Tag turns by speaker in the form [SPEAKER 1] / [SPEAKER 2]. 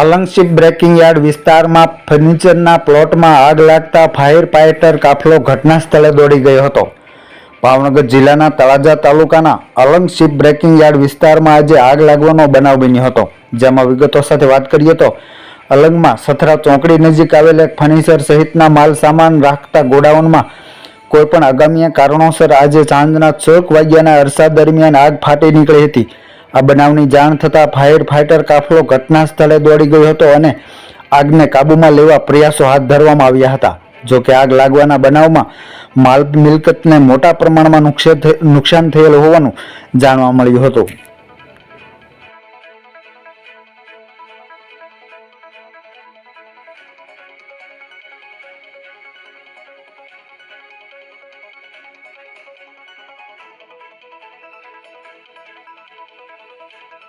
[SPEAKER 1] Alang ship breaking yard વિસ્તારમાં ફર્નિચરના પ્લોટમાં આગ લાગતા ફાયર ફાઇટર કાફલો ઘટના સ્થળે દોડી ગયો હતો. ભાવનગર જિલ્લાના તળાજા તાલુકાના અલંગશીપ બ્રેકિંગ યાર્ડ વિસ્તારમાં આજે આગ લાગવાનો બનાવ બન્યો હતો. જેમાં વિગતો સાથે વાત કરીએ તો, અલંગમાં સથરા ચોકડી નજીક આવેલ એક ફર્નિચર સહિતના માલ સામાન રાખતા ગોડાઉનમાં કોઈપણ આગામી કારણોસર આજે સાંજના ચોક વાગ્યાના અરસા દરમિયાન આગ ફાટી નીકળી હતી. આ બનાવની જાણ થતાં ફાયર ફાઇટર કાફલો ઘટના સ્થળે દોડી ગયો હતો અને આગને કાબૂમાં લેવા પ્રયાસો હાથ ધરવામાં આવ્યા હતા. જો કે આગ લાગવાના બનાવમાં માલ મિલકતને મોટા પ્રમાણમાં નુકસાન થયેલ હોવાનું જાણવા મળ્યું હતું. thank you.